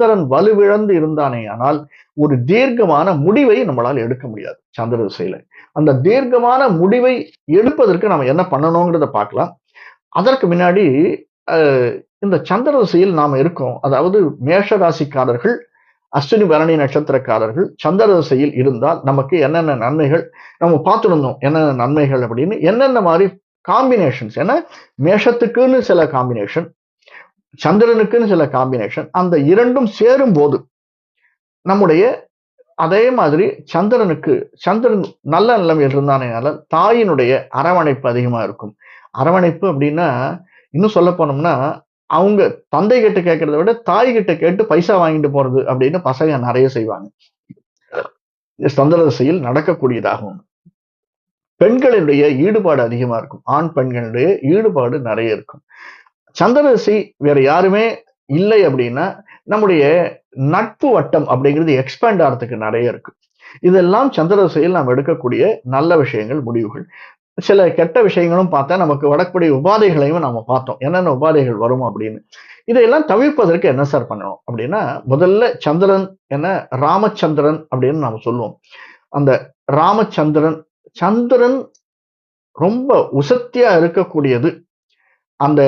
சந்திரன் வலுவிழந்து இருந்தானே ஆனால் ஒரு தீர்க்கமான முடிவை நம்மளால் எடுக்க முடியாது. சந்திர திசையில. அந்த தீர்க்கமான முடிவை எடுப்பதற்கு நம்ம என்ன பண்ணணுங்கிறத பார்க்கலாம். அதற்கு முன்னாடி இந்த சந்திர திசையில் நாம் இருக்கோம். அதாவது மேஷராசிக்காரர்கள் அஸ்வினி பரணி நட்சத்திரக்காரர்கள் சந்திர திசையில் இருந்தால் நமக்கு என்னென்ன நன்மைகள் நம்ம பார்த்துருந்தோம் என்னென்ன நன்மைகள் அப்படின்னு என்னென்ன மாதிரி காம்பினேஷன்ஸ் ஏன்னா மேஷத்துக்குன்னு சில காம்பினேஷன் சந்திரனுக்குன்னு சில காம்பினேஷன் அந்த இரண்டும் சேரும் போது நம்முடைய அதே மாதிரி சந்திரனுக்கு சந்திரன் நல்ல நிலைமையில் இருந்தானேனால தாயினுடைய அரவணைப்பு அதிகமா இருக்கும். அரவணைப்பு அப்படின்னா இன்னும் சொல்ல போனோம்னா அவங்க தந்தை கிட்ட கேட்கறத விட தாய் கிட்ட கேட்டு பைசா வாங்கிட்டு போறது அப்படின்னு பசங்க நிறைய செய்வாங்க. சந்திர திசையில் நடக்கக்கூடியதாகும் பெண்களுடைய ஈடுபாடு அதிகமா இருக்கும். ஆண் பெண்களுடைய ஈடுபாடு நிறைய இருக்கும். சந்திர வேற யாருமே இல்லை அப்படின்னா நம்முடைய நட்பு வட்டம் அப்படிங்கிறது எக்ஸ்பேண்ட் ஆகிறதுக்கு நிறைய இருக்கு. இதெல்லாம் சந்திரசையில் நாம் எடுக்கக்கூடிய நல்ல விஷயங்கள் முடிவுகள். சில கெட்ட விஷயங்களும் பார்த்தா நமக்கு வரக்கூடிய உபாதைகளையும் நம்ம பார்த்தோம். என்னென்ன உபாதைகள் வரும் அப்படின்னு. இதையெல்லாம் தவிர்ப்பதற்கு என்ன சார் பண்ணணும் அப்படின்னா முதல்ல சந்திரன் என்ன ராமச்சந்திரன் அப்படின்னு நாம் சொல்லுவோம். அந்த ராமச்சந்திரன் சந்திரன் ரொம்ப உசத்தியா இருக்கக்கூடியது. அந்த